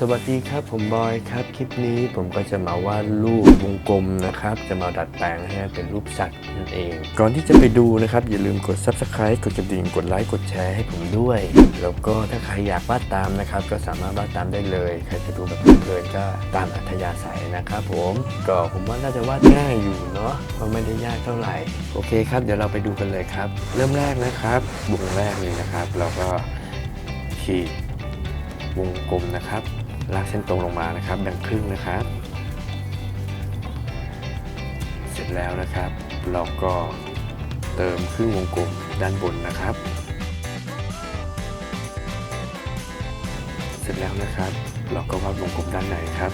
สวัสดีครับผมบอยครับ คลิปนี้ผมก็จะมาวาดรูปวงกลมนะครับ จะมาดัดแปลงให้เป็นรูปสัตว์นั่นเอง ก่อนที่จะไปดูนะครับ อย่าลืมกด subscribe กดกระดิ่งกดไลค์กดแชร์ให้ผมด้วย แล้วก็ถ้าใครอยากวาดตามนะครับ ก็สามารถวาดตามได้เลย ใครจะดูแบบเพลินก็ตามอัธยาศัยนะครับผมก็ผมว่าน่าจะวาดง่ายอยู่เนาะเพราะไม่ได้ยากเท่าไหร่โอเคครับเดี๋ยวเราไปดูกันเลยครับ เริ่มแรกนะครับวงแรกเลยนะครับ เราก็ขีดวงกลมนะครับ ลากเส้นตรงลงมานะครับแบ่งครึ่งนะครับ เสร็จแล้วนะครับ เราก็เติมครึ่งวงกลมด้านบนนะครับ เสร็จแล้วนะครับ เราก็วาดวงกลมด้านในครับ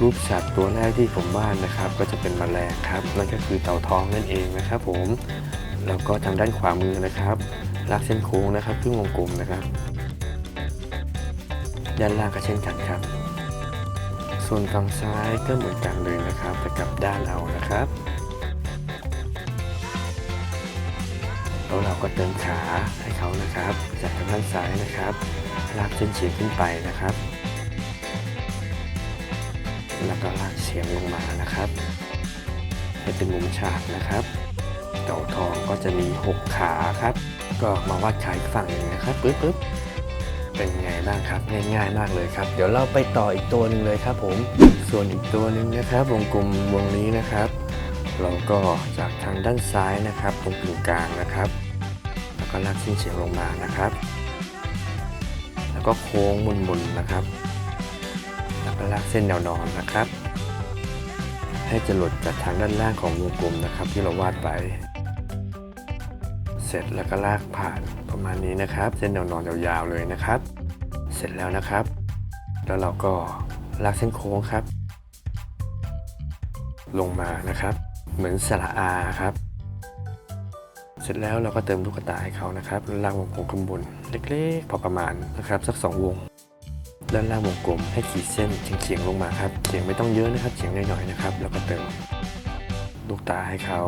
รูปสัตว์ตัวแรกที่ผมวาดนะครับ ก็จะเป็นแมลงครับนั่นก็คือเต่าทองนั่นเองนะครับ ผมแล้วก็ทางด้านขวามือนะครับลากเส้นโค้งนะครับครึ่งวงกลมนะครับ ด้านล่างก็เช่นกันครับ ส่วนฝั่งซ้ายก็เหมือนกันเลยนะครับแต่กลับด้านเอานะครับแล้วเราก็เติมขาให้เขานะครับ จากทางด้านซ้ายนะครับลากเส้นเฉียงขึ้นไปนะครับ แล้วก็ลากเฉียงลงมานะครับให้เป็นมุมฉากนะครับเต่าทองก็จะมี 6 ขาครับ ก็มาวาดขาอีกฝั่งหนึ่งนะครับปึ๊บปึ๊บ เป็นไงบ้างครับง่ายๆมากเลยครับ เดี๋ยวเราไปต่ออีกตัวหนึ่งเลยครับ ผม ส่วนอีกตัวหนึ่งนะครับวงกลมวงนี้นะครับ เราก็จากทางด้านซ้ายนะครับตรงกึ่งกลางนะครับ แล้วก็ลากเส้นเฉียงลงมานะครับ แล้วก็โค้งมุนๆนะครับ แล้วก็ลากเส้นแนวนอนนะครับ ให้จะหลุดจากทางด้านล่างของวงกลมนะครับ ที่เราวาดไป เสร็จแล้วก็ลากผ่านประมาณนี้นะครับ เส้นนวนอนยาวๆเลยนะครับ เสร็จแล้วนะครับ แล้วเราก็ลากเส้นโค้งครับ ลงมานะครับ เหมือนสระอาครับ เสร็จแล้วเราก็เติมลูกตาให้เขานะครับล่างวงกลมข้างบนเล็กๆ พอประมาณนะครับ สักสองวงด้านล่างวงกลมให้ขีดเส้นเฉียงๆลงมาครับเฉียงไม่ต้องเยอะนะครับเฉียงน่อยๆนะครับ แล้วก็เติมลูกตาให้เขา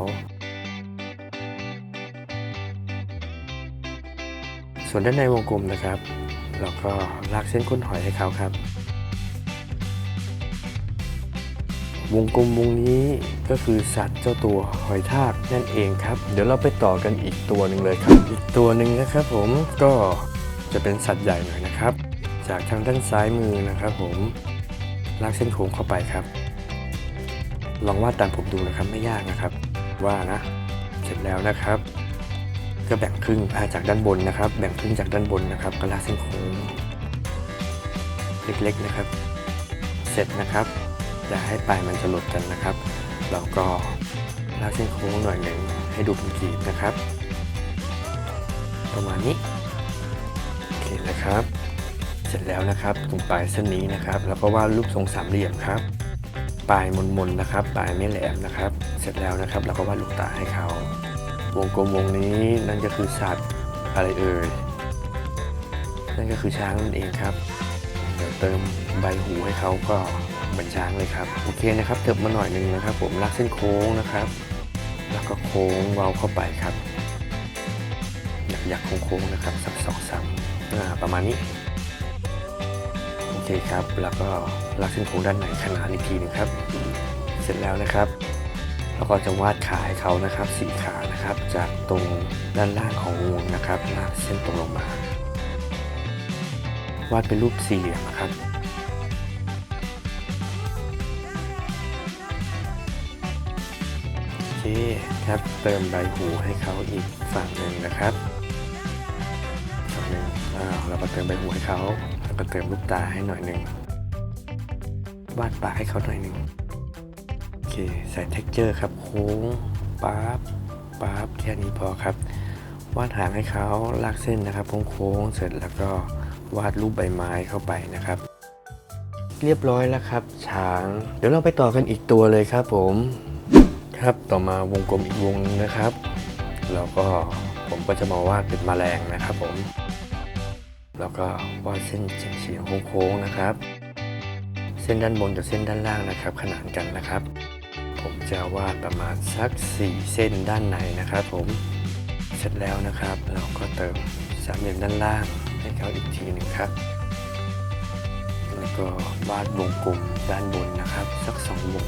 ส่วนด้านในวงกลมนะครับ เราก็ลากเส้นก้นหอยให้เขาครับ วงกลมวงนี้ก็คือสัตว์เจ้าตัวหอยทากนั่นเองครับ เดี๋ยวเราไปต่อกันอีกตัวหนึ่งเลยครับ อีกตัวหนึ่งนะครับผมก็จะเป็นสัตว์ใหญ่หน่อยนะครับ จากทางด้านซ้ายมือนะครับ ผมลากเส้นโค้งเข้าไปครับ ลองวาดตามผมดูนะครับไม่ยากนะครับ ว่านะ เสร็จแล้วนะครับ ก็แบ่งครึ่งาจากด้านบนนะครับ แบ่งครึ่งจากด้านบนนะครับก็ลากเส้นโค้งเล็กๆนะครับ เสร็จนะครับอย่าให้ปลายมันจะหลุดกันนะครับเราก็ลากเส้นโค้งหน่อยหนึ่งให้ดูเป็นขีดนะครับ ประมาณนี้โอเคนะครับ เสร็จแล้วนะครับตรงปลายเส้นนี้นะครับ แล้วก็วาดรูปทรงสามเหลี่ยมครับ ปลายมนๆนะครับ ปลายไม่แหลมนะครับ เสร็จแล้วนะครับเราก็วาดลูกตาให้เขา วงกลมวงนี้นั่นก็คือสัตว์อะไรเอ่ย นั่นก็คือช้างนั่นเองครับ เดี๋ยวเติมใบหูให้เขาก็เหมือนช้างเลยครับ โอเคนะครับเติมมาหน่อยหนึ่งนะครับ ผมลากเส้นโค้งนะครับ แล้วก็โค้งเบาเข้าไปครับอยากอยากโค้งๆนะครับสักสองสามประมาณนี้โอเคครับ แล้วก็ลากเส้นโค้งด้านในขนานอีกทีหนึงครับ เสร็จแล้วนะครับ แล้วก็จะวาดขาให้เขานะครับสีขานะครับจากตรงด้านล่างของวงนะครับลากเส้นตรงลงมา วาดเป็นรูปสี่เหลี่ยมนะครับโอเคครับเติมใบหูให้เขาอีกฝั่งหนึ่งนะครับฝั่งหนึ่งอ้าวเราก็เติมใบหูให้เขาแล้วก็เติมลูกตาให้หน่อยหนึ่งวาดปากให้เขาหน่อยหนึ่ง เคใส่เท็กเจอร์ครับโค้งปั๊บปั๊บแค่นี้พอครับวาดหางให้เขาลากเส้นนะครับโค้งๆเสร็จแล้วก็วาดรูปใบไม้เข้าไปนะครับ เรียบร้อยแล้วครับ ช้าง เดี๋ยวเราไปต่อกันอีกตัวเลยครับผมครับต่อมาวงกลมอีกวงนึงนะครับ แล้วก็ผมก็จะมาวาดเป็นแมลงนะครับผม แล้วก็วาดเส้นเฉียงๆโค้งๆนะครับ เส้นด้านบนกับเส้นด้านล่างนะครับ ขนานกันนะครับ จะวาดประมาณสัก 4 เส้นด้านในนะครับผม เสร็จแล้วนะครับ เราก็เติมสามเหลี่ยมด้านล่างให้เขาอีกทีหนึ่งครับ แล้วก็วาดวงกลมด้านบนนะครับ สักสองวง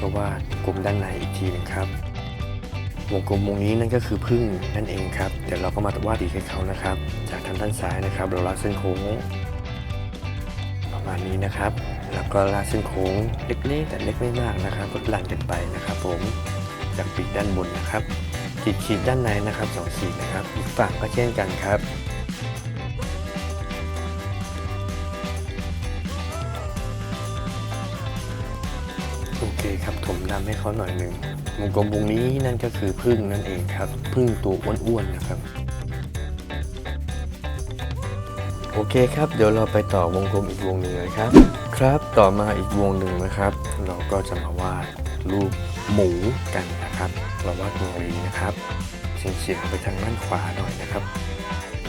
ก็วาดกลมด้านในอีกทีหนึงครับ วงกลมวงนี้นั่นก็คือพึ่งนั่นเองครับ เดี๋ยวเราก็มาวาดอีกให้เขานะครับ จากทางด้านซ้ายนะครับ เราลากเส้นโค้งประมาณนี้นะครับ แล้วก็ลากเส้นโค้งเล็กๆแต่เล็กไม่มากนะครับลดหลั่นกันไปนะครับ ผมจากปีกด้านบนนะครับขีดขีดด้านในนะครับสองขีดนะครับ อีกฝั่งก็เช่นกันครับโอเคครับถมดำให้เขาหน่อยหนึ่งวงกลมวงนี้นั่นก็คือพึ่งนั่นเองครับพึ่งตัวอ้วนๆนะครับโอเคครับ เดี๋ยวเราไปต่อวงกลมอีกวงหนึ่งเลยครับ ครับต่อมาอีกวงหนึ่งนะครับ เราก็จะมาวาดรูปหมูกันนะครับ เราวาดวงรีนะครับเฉียงเฉียงๆไปทางด้านขวาหน่อยนะครับ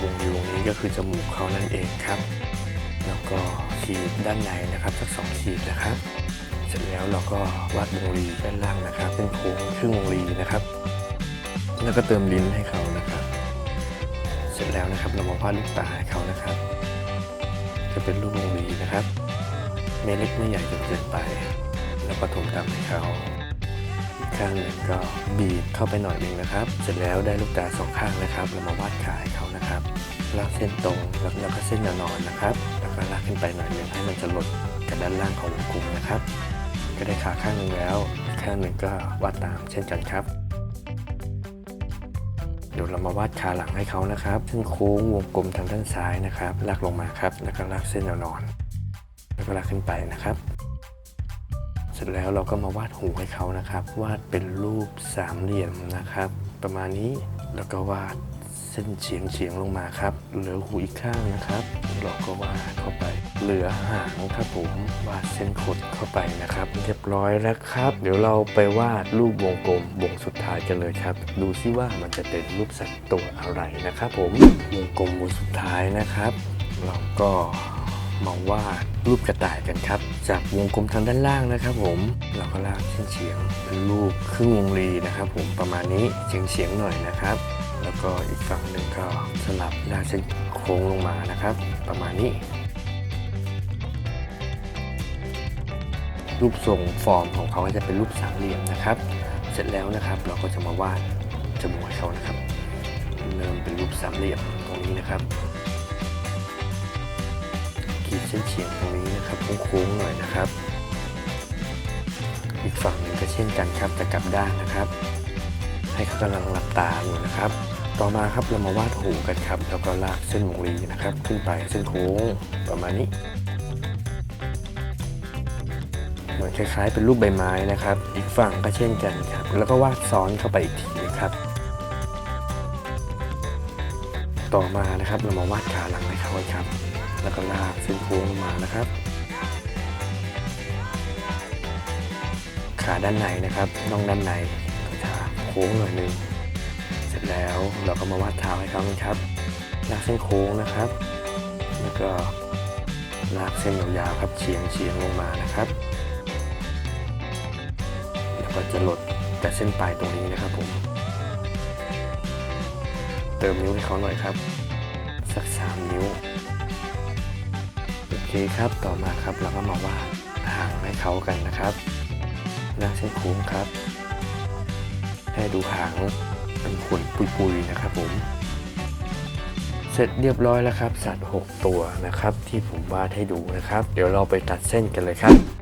วงรีวงนี้ก็คือจมูกเขานั่นเองครับ แล้วก็ขีดด้านในนะครับสักสองขีดนะครับ เสร็จแล้วเราก็วาดวงรีด้านล่างนะครับ เป็นโค้งครึ่งวงรีนะครับ แล้วก็เติมลิ้นให้เขานะครับ เสร็จแล้วนะครับเรามาวาดลูกตาให้เขานะครับ จะเป็นรูปวงรีนะครับ ไม่เล็กไม่ใหญ่จนเกินไป แล้วก็ถมดำให้เขาอีกข้างหนึ่งก็บีบเข้าไปหน่อยหนึ่งนะครับ เสร็จแล้วได้ลูกตาสองข้างนะครับเรามาวาดขาให้เขานะครับลากเส้นตรงแล้วก็เส้นแนวนอนนะครับ แล้วก็ลากขึ้นไปหน่อยหนึ่งให้มันจะหลดกับด้านล่างของวงกลมนะครับ ก็ได้ขาข้างหนึ่งแล้วอีกข้างหนึ่งก็วาดตามเช่นกันครับเดี๋ยวเรามาวาดขาหลังให้เขานะครับเส้นโค้งวงกลมทางด้านซ้ายนะครับ ลากลงมาครับ แล้วก็ลากเส้นแนวนอน แล้วก็ลากขึ้นไปนะครับ เสร็จแล้วเราก็มาวาดหูให้เขานะครับ วาดเป็นรูปสามเหลี่ยมนะครับ ประมาณนี้แล้วก็วาดเส้นเฉียงเฉียงๆลงมาครับ เหลือหูอีกข้างนะครับ เราก็วาดเข้าไป เหลือหางครับผมวาดเส้นขดเข้าไปนะครับ เรียบร้อยแล้วครับ เดี๋ยวเราไปวาดรูปวงกลมวงสุดท้ายกันเลยครับ ดูซิว่ามันจะเป็นรูปสัตว์ตัวอะไรนะครับ ผมวงกลมวงสุดท้ายนะครับ เราก็ มาวาดรูปกระต่ายกันครับ จากวงกลมทางด้านล่างนะครับผมเราก็ลากเส้นเฉียงเป็นรูปครึ่งวงรีนะครับ ผมประมาณนี้เฉียงเฉียงหน่อยนะครับ แล้วก็อีกฝั่งหนึ่งก็สลับลากเส้นโค้งลงมานะครับ ประมาณนี้ รูปทรงฟอร์มของเขาจะเป็นรูปสามเหลี่ยมนะครับ เสร็จแล้วนะครับเราก็จะมาวาดจมูกให้เขานะครับ เริ่มเป็นรูปสามเหลี่ยมตรงนี้นะครับ ขีดเส้นเฉียงตรงนี้นะครับโค้งๆหน่อยนะครับ อีกฝั่งหนึ่งก็เช่นกันครับแต่กลับด้านนะครับ ให้เขากำลังหลับตาอยู่นะครับ ต่อมาครับเรามาวาดหูกันครับ แล้วก็ลากเส้นวงรีนะครับ ขึ้นไปเส้นโค้งประมาณนี้เหมือนคล้ายๆเป็นรูปใบไม้นะครับ อีกฝั่งก็เช่นกันครับ แล้วก็วาดซ้อนเข้าไปอีกทีนะครับ ต่อมานะครับเรามาวาดขาหลังให้เขาครับ แล้วก็ลากเส้นโค้งลงมานะครับ ขาด้านในนะครับน่องด้านในก็จะโค้งหน่อยนึงเสร็จแล้วเราก็มาวาดเท้าให้เขานะครับลากเส้นโค้งนะครับ แล้วก็ลากเส้นยาวๆครับเฉียงเฉียงลงมานะครับแล้วก็จะหลดแต่เส้นปลายตรงนี้นะครับผม เติมนิ้วให้เขาหน่อยครับ สักสามนิ้ว คครับ ต่อมาครับเราก็มาวาดหางให้เขากันนะครับลากเส้นโค้งครับ ให้ดูหางเป็นขนปุยๆนะครับผม เสร็จเรียบร้อยแล้วครับ สัตว์ 6 ตัวนะครับ ที่ผมวาดให้ดูนะครับ เดี๋ยวเราไปตัดเส้นกันเลยครับ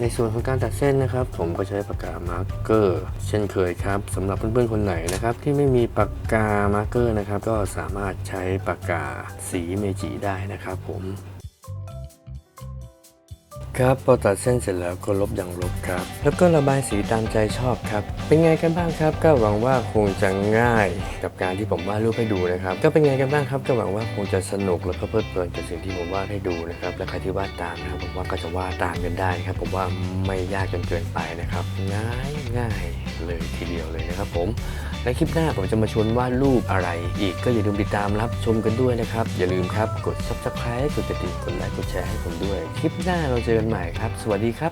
ในส่วนของการตัดเส้นนะครับ ผมก็ใช้ปากกามาร์กเกอร์ เช่นเคยครับสำหรับเพื่อนๆคนไหนนะครับ ที่ไม่มีปากกามาร์กเกอร์นะครับ ก็สามารถใช้ปากกาสีเมจิได้นะครับผม ครับพอตัดเส้นเสร็จแล้วก็ลบอย่างลบครับ แล้วก็ระบายสีตามใจชอบครับ เป็นไงกันบ้างครับ ก็หวังว่าคงจะง่ายกับการที่ผมวาดรูปให้ดูนะครับ ก็เป็นไงกันบ้างครับ ก็หวังว่าคงจะสนุกแล้วก็เพลิดเพลินกับสิ่งที่ผมวาดให้ดูนะครับ และใครที่วาดตามนะครับผมว่าก็จะวาดตามกันได้ครับ ผมว่าไม่ยากจนเกินไปนะครับ ง่ายง่ายเลยทีเดียวเลยนะครับผม และคลิปหน้าผมจะมาชวนวาดรูปอะไร อีกก็อย่าลืมติดตามรับชมกันด้วยนะครับ อย่าลืมครับ กด subscribe กดติดตามกดไลค์กดแชร์ให้ผมด้วย คลิปหน้าเราเจอกันใหม่ครับ สวัสดีครับ